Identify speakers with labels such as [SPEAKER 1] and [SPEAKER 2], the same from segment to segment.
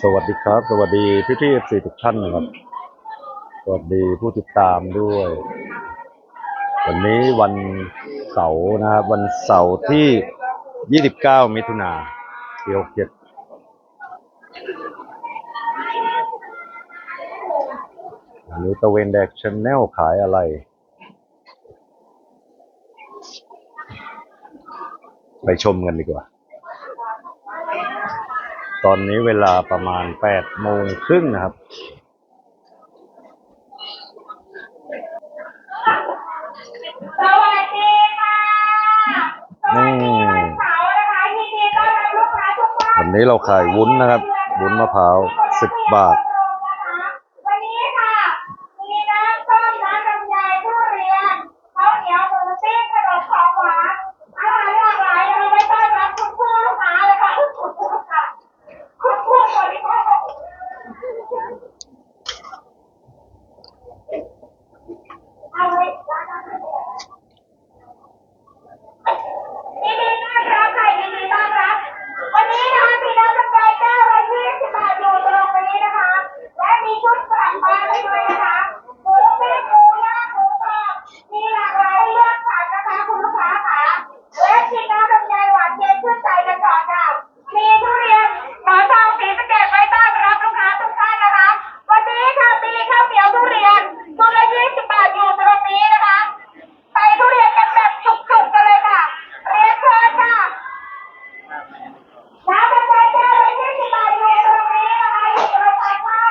[SPEAKER 1] สวัสดีครับ สวัสดีพี่พี่เอฟซีทุกท่านนะครับ สวัสดีผู้ติดตามด้วย วันนี้วันเสาร์นะครับ วันเสาร์ที่ 29 มิถุนาปี67วันนี้ตะเวนแดกชแนลขายอะไร ไปชมกันดีกว่า ตอนนี้เวลาประมาณ8โมงครึ่งนะครับ
[SPEAKER 2] สวัสดีค่ะสวัสดีวันเสาร์นะคะยินดีต้อนรับลูกค้าทุกท่าน
[SPEAKER 1] วันนี้เราขายวุ้นนะครับ วุ้นมะพร้าว10บาท
[SPEAKER 2] วันนี้ค่ะ มีน้ำส้มน้ำลำไยทุเรียนข้าวเหนียวหมูปิ้งขนมของหวานอาหารหลากหลายเราไว้ต้อนรับคุณผู้ลูกค้าเลยค่ะคุณผู้ค่ะคุณผู้บริโภคเอาไว้ร้านอาหาร ยินดีต้อนรับค่ะยินดีต้อนรับ วันนี้นะคะมีน้ำกระจายแก้วละยี่สิบบาทอยู่ตรงนี้นะคะ และมีชุดกลับบ้านให้ด้วยนะคะหมูปิ้งหมูย่างหมูกรอบมีหลากหลายเลือกสรรนะคะคุณลูกค้าค่ะและกินน้ำลำไยหวานเย็นชื่นใจกันก่อนค่ะมีทุเรียนหมอนทองสีสะเกดไว้ต้อนรับลูกค้าทุกท่านนะคะ วันนี้ค่ะมีข้าวเหนียวทุเรียนชุดละยี่สิบบาทอยู่ตรงนี้นะคะ ไปทุเรียนกันแบบสุกๆกันเลยค่ะ เรียนเชิญค่ะน้ำกระจายแก้วละยี่สิบบาทอยู่ตรงนี้นะคะอยู่ตรงทางเข้า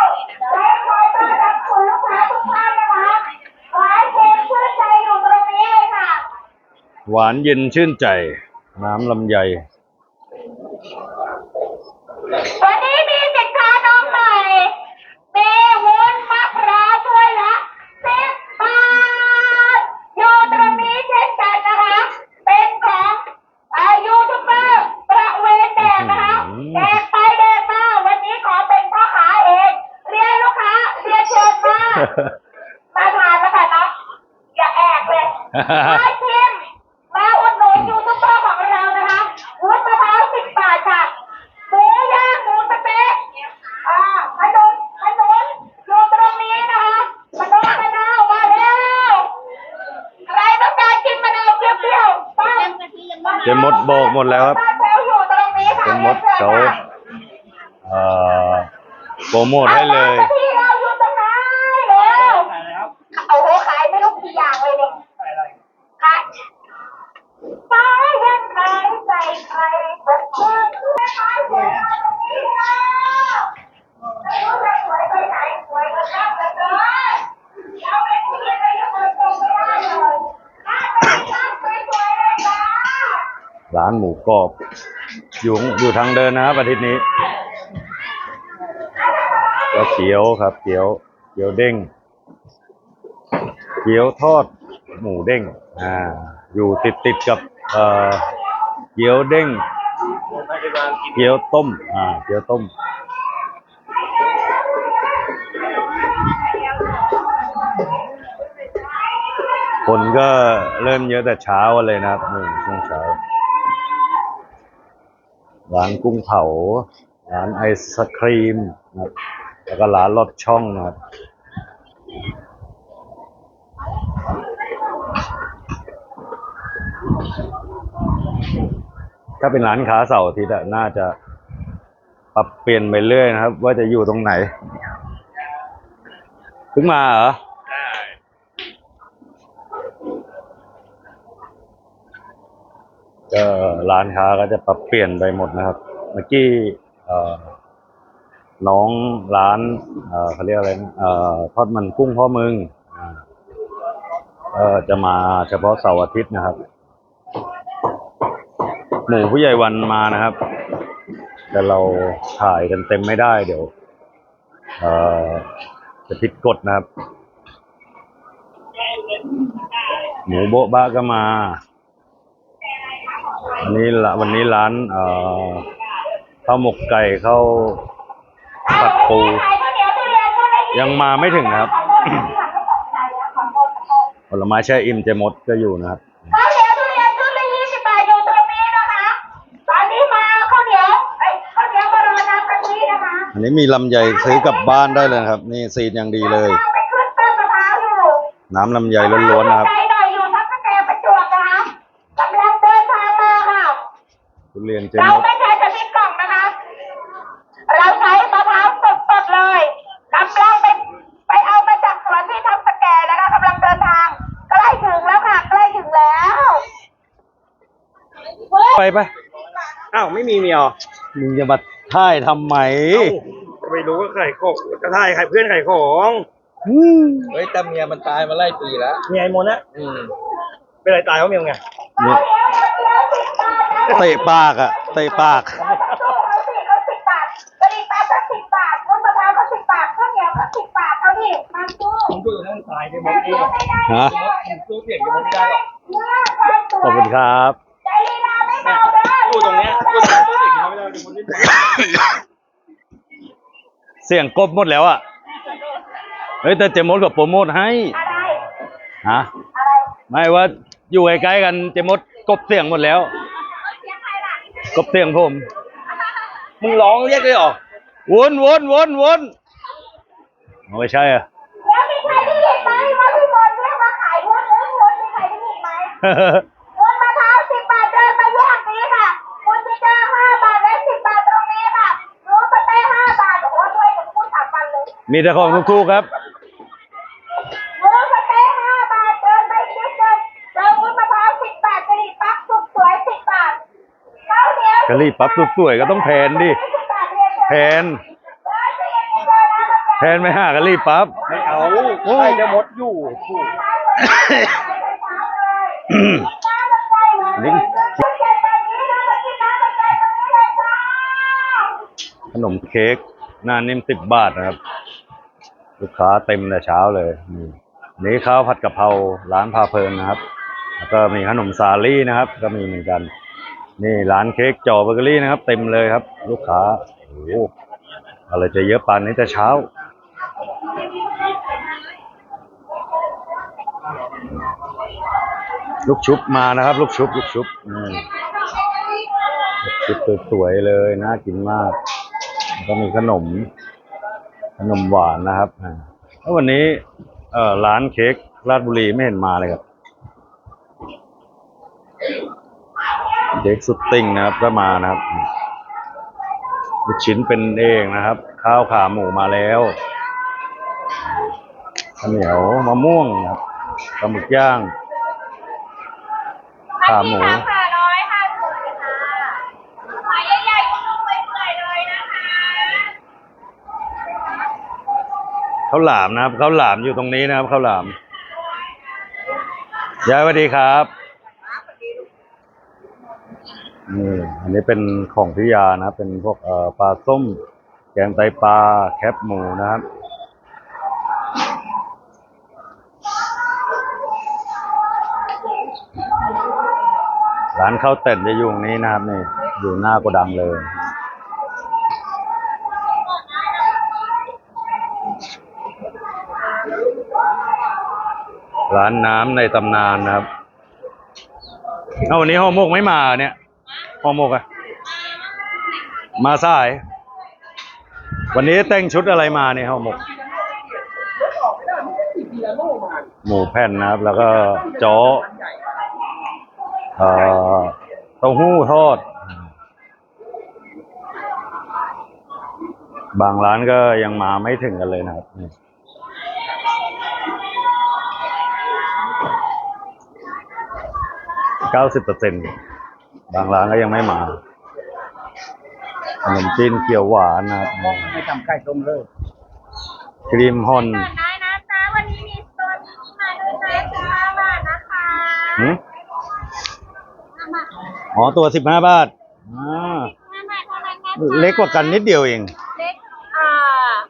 [SPEAKER 2] และคอยต้อนรับคุณลูกค้าทุกท่านนะคะขอให้เย็นชื่นใจอยู่ตรงนี้เลยค่ะ
[SPEAKER 1] หวานเย็นชื่นใจ น้ำลำไย
[SPEAKER 2] วันนี้มีสินค้าน้องใหม่มีวุ้นมะพร้าวถ้วยละสิบบาทอยู่ตรงนี้เช่นกันนะคะ เป็นของอายูทูบเบอร์ประเวนแดกนะคะ
[SPEAKER 1] อืม
[SPEAKER 2] แดกไปแดกมาวันนี้ขอเป็นพ่อค้าเองเรียนลูกค้าเรียนเชิญมา มาทานแล้วค่ะเนาะอย่าแอบเลยมาชิมมาอุดหนุนยูทูบเบอร์ของเรานะคะวุ้นมะพร้าวสิบบาทค่ะ หมูย่างหมูสะเต๊ะอ่าขนมขนมอยู่ตรงนี้นะคะขนมมะนาวมาแล้วใครต้องการกินมะนาวเปรี้ยวๆป้า
[SPEAKER 1] เจมดโบกหมดแล้วครับ
[SPEAKER 2] ป้าแซวอยู่ตรงนี้ค่ะ
[SPEAKER 1] เจมดเขาเอ่อโปรโมทให้เลย
[SPEAKER 2] อยู่ตรงไหนเร็วโอ้โหขายไม่รู้กี่อย่างเลยเนี่ยขายป้ายังใครใส่ใครสักคนไม่ขายสวยเอาตรงนี้ค่ะไม่รู้จะสวยไปไหนสวยกว่าชอบเหลือเกินเราเป็นผู้หญิงเรายังเปิดตัวไม่ได้เลยถ้าเป็นชอบสวยๆเลยจ้า
[SPEAKER 1] ร้านหมูกรอบ อยู่อยู่ทางเดินนะครับอาทิตย์นี้ก็เกี๊ยวครับ เกี๊ยวเกี๊ยวเด้ง เกี๊ยวทอดหมูเด้งอ่าอยู่ติดติดกับเอ่อเกี๊ยวเด้ง เกี๊ยวต้มอ่าเกี๊ยวต้มคนก็เริ่มเยอะแต่เช้าเลยนะครับนี่ช่วงเช้า ร้านกุ้งเผา ร้านไอศครีมนะครับแล้วก็ร้านลอดช่องนะครับถ้าเป็นร้านค้าเสาร์อาทิตย์น่าจะปรับเปลี่ยนไปเรื่อยนะครับ ว่าจะอยู่ตรงไหนเพิ่งมาเหรอ ก็ร้านค้าก็จะปรับเปลี่ยนไปหมดนะครับ เมื่อกี้น้องร้านเขาเรียกอะไรนะทอดมันกุ้งพ่อมึงอ่าเออจะมาเฉพาะเสาร์อาทิตย์นะครับ หมูผู้ใหญ่วันมานะครับ แต่เราถ่ายกันเต็มไม่ได้เดี๋ยวเออจะผิดกฎนะครับ หมูโบ๊ะบะก็มา วันนี้ละวันนี้ร้านเอ่อข้าวหมกไก่ข้าวผัดปู ยังมาไม่ถึงนะครับ ผลไม้แช่อิ่มเจมดก็อยู่นะครับ
[SPEAKER 2] ข้าวเหนียวทุเรียนชุดละยี่สิบบาทอยู่ตรงนี้นะคะ ตอนนี้มาข้าวเหนียวไอ้ยข้าวเหนียวมารอน้ำกะทินะคะ
[SPEAKER 1] อันนี้มีลำไยซื้อกลับบ้านได้เลยนะครับ นี่ซีนอย่างดีเลย
[SPEAKER 2] ไปขึ้นต้นมะพร้าวอยู่
[SPEAKER 1] น้ำลำไยล้วนๆนะครับ
[SPEAKER 2] ใจ
[SPEAKER 1] รียนเจ
[SPEAKER 2] เรา
[SPEAKER 1] มด
[SPEAKER 2] ไม่ใช้กะทิกล่องนะคะ เราใช้มะพร้าวสดๆเลยกำลังไปไปเอามาจากสวนที่ทับสแกนะคะกำลังเดินทางใกล้ถึงแล้วค่ะใกล้ถึงแล้ว
[SPEAKER 1] ไปไป
[SPEAKER 3] อ้าวไม่มีเมียเหรอ
[SPEAKER 1] มึงจะมาท่ายทำไม
[SPEAKER 3] จะไปรู้ว่าใครของจะถ่ายใครเพื่อนใครของ
[SPEAKER 4] เฮ้ยแต่เมียมันตายมาไล่ปีแล้ว
[SPEAKER 3] เมียไอ้มนต์นะ
[SPEAKER 4] อืม
[SPEAKER 3] เป็นไรตายเพราะเมียมึงไง
[SPEAKER 1] นี่ เตะปากอะเตะปาก
[SPEAKER 2] เอาสิเอาสิบบาทกะหรี่ปั๊บก็สิบบาทวุ้นมะพร้าวก็สิบบาทข้าวเหนียวก็สิบบาทเอาดิมันกู้
[SPEAKER 3] ผมดูนั่นตายไปหม
[SPEAKER 2] แต่
[SPEAKER 3] ดเอ
[SPEAKER 2] เดี๋ยว
[SPEAKER 3] ง
[SPEAKER 2] ไม่ได้
[SPEAKER 1] ฮะ
[SPEAKER 3] ผมสู้เสียงกับมันไม่ได้หรอก
[SPEAKER 2] เมื่อความสวย
[SPEAKER 1] ขอบคุณครับ
[SPEAKER 2] ใจลีลาไม่เบาเด้อ
[SPEAKER 3] พูดตรงเนี้ยพูดตรงสู้เสียงกับมันไม่ได้เดี๋ยวมันไม่ได้
[SPEAKER 1] เสียงกบหมดแล้วอะเฮ้ยแต่เจมดกับโปรโมทให้
[SPEAKER 2] อะไร
[SPEAKER 1] ฮะ
[SPEAKER 2] อะไร
[SPEAKER 1] ไม่ว่าอยู่ใกล้ๆกันเจมดกบเสียงหมดแล้ว
[SPEAKER 2] เสียงใครล่ะ
[SPEAKER 1] กบเสียงผม
[SPEAKER 3] มึงร้องเรียกเลยเหรอ
[SPEAKER 1] วนวนวนวนไม่ใช่อะ
[SPEAKER 2] แล้วมีใครได้ยินไหมว่าพี่บอลเรียกมาขายวุ้นวุ้นวุ้นมีใครได้ยินไหมวุ้นมะพร้าวสิบบาทเดินมาแยกนี้ค่ะวุ้นจิจ้าห้าบาทและสิบบาทตรงนี้ค่ะรู้สเต้ห้าบาทโอ้โหด้วยหนึ่งพูดสามพันเลย
[SPEAKER 1] มีแต่ของถูกๆครับ
[SPEAKER 2] รู้สเต้ห้าบาทเดินไปนิดเดินเจอวุ้นมะพร้าวสิบบาทกะหรี่ปั๊บสุดสวยสิบบาทข้าวเหนียว
[SPEAKER 1] กะหรี่ปั๊บสวยๆก็ต้องแพนดิ
[SPEAKER 2] สิบบาทเรียนเชิญ
[SPEAKER 1] แพน
[SPEAKER 2] ร้อยสิบเอ็ดสิบบาทนะ
[SPEAKER 1] แพนไม่ห้ากะหรี่ปั๊บ
[SPEAKER 3] ไม่เอาใครจะมดอยู่ถูก
[SPEAKER 1] นี่ขนมเค้กหน้านิ่มสิบบาทนะครับ ลูกค้าเต็มแต่เช้าเลยนี่นี่ข้าวผัดกะเพราร้านพาเพลินนะครับ แล้วก็มีขนมสาลี่นะครับ ก็มีเหมือนกัน นี่ร้านเค้กจอเบเกอรี่นะครับ เต็มเลยครับ ลูกค้าโอ้โหอะไรจะเยอะปานนี้แต่เช้า ลูกชุบมานะครับ ลูกชุบ ลูกชุบอืมลูกชุบสวยๆเลยน่ากินมากแล้วก็มีขนม ขนมหวานนะครับอ่าแล้ววันนี้เอ่อร้านเค้กราชบุรีไม่เห็นมาเลยครับ เค้กสุดติ่งนะครับก็มานะครับลูกชิ้นเป็นเองนะครับ ข้าวขาหมูมาแล้วข้าวเหนียวมะม่วงนะครับปลาหมึกย่าง ขาหมู
[SPEAKER 2] ร้อยห้าสิบค่ะขายใหญ่ๆนุ่มๆเปื่อยเลยนะคะ
[SPEAKER 1] ข้าวหลามนะครับข้าวหลามอยู่ตรงนี้นะครับข้าวหลามยายสวัสดีครับ นี่อันนี้เป็นของพิยานะครับ เป็นพวกปลาส้ม แกงไตปลาแคบหมูนะครับร้านข้าวเต็นจะอยู่ตรงนี้นะครับนี่อยู่หน้าโกดังเลย ร้านน้ำในตำนานนะครับเอาวันนี้ห่อมกไม่มาเนี่ย ห่อหมกอะมาสาย วันนี้แต่งชุดอะไรมาเนี่ยห่อหมก หมูแผ่นนะครับ แล้วก็จ้อเอ่อเต้าหู้ทอด บางร้านก็ยังมาไม่ถึงกันเลยนะครับเก้าสิบเปอร์เซ็นต์ บางร้านก็ยังไม่มาขนมจีนเกี๊ยวหวานนะครับ
[SPEAKER 3] ไม่ทำไก่ต้มเลย
[SPEAKER 1] ครีมฮอน
[SPEAKER 2] ก่อนได้นะจ๊ะวันนี้มีตัวนี้มาด้วยนะสิบห้าบาทนะคะ
[SPEAKER 1] หืม
[SPEAKER 2] ห้าบาท
[SPEAKER 1] อ๋อตัวสิบห้าบาทอ่า
[SPEAKER 2] ห้าบาทเท่านั้นนะจ๊ะ
[SPEAKER 1] เล็กกว่ากันนิดเดียวเอง
[SPEAKER 2] เล็กอ่า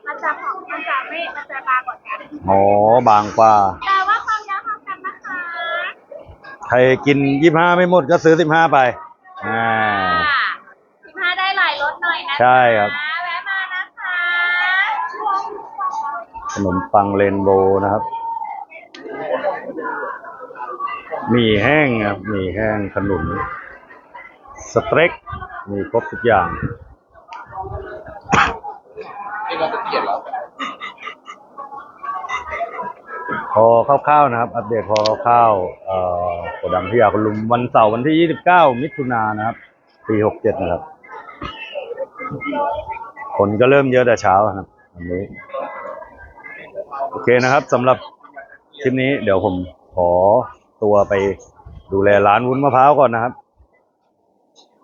[SPEAKER 2] มันจะของมันจะไม่มันจะบางกว่ากัน
[SPEAKER 1] อ๋อบางกว่า
[SPEAKER 2] แต่ว่าความยาวเท่ากันนะคะ
[SPEAKER 1] ใครกินยี่ห้าไม่หมดก็ซื้อสิบห้าไป อ่า
[SPEAKER 2] สิบห้าได้หลายรสหน่อยนะ
[SPEAKER 1] ใช่ครับ
[SPEAKER 2] แวะมานะคะ
[SPEAKER 1] ขนมปังเรนโบว์นะครับหมี่แห้งครับหมี่แห้งขนุนสเต็กมีครบทุกอย่าง
[SPEAKER 4] ที่เราจะเกลียดแล้ว
[SPEAKER 1] พอคร่าวๆนะครับ อัปเดตพอคร่าวๆเอ่อกดังที่ยาคุณลุมวันเสาร์วันที่ 29 มิถุนายนนะครับปี67 นะครับ คนก็เริ่มเยอะแต่เช้านะครับวันนี้ โอเคนะครับสำหรับคลิปนี้เดี๋ยวผมขอตัวไปดูแลร้านวุ้นมะพร้าวก่อนนะครับ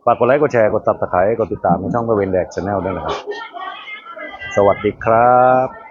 [SPEAKER 1] ฝากกดไลค์กดแชร์กด subscribe กดติดตามในช่องประเวนแดกชาแนลด้วยนะครับ สวัสดีครับ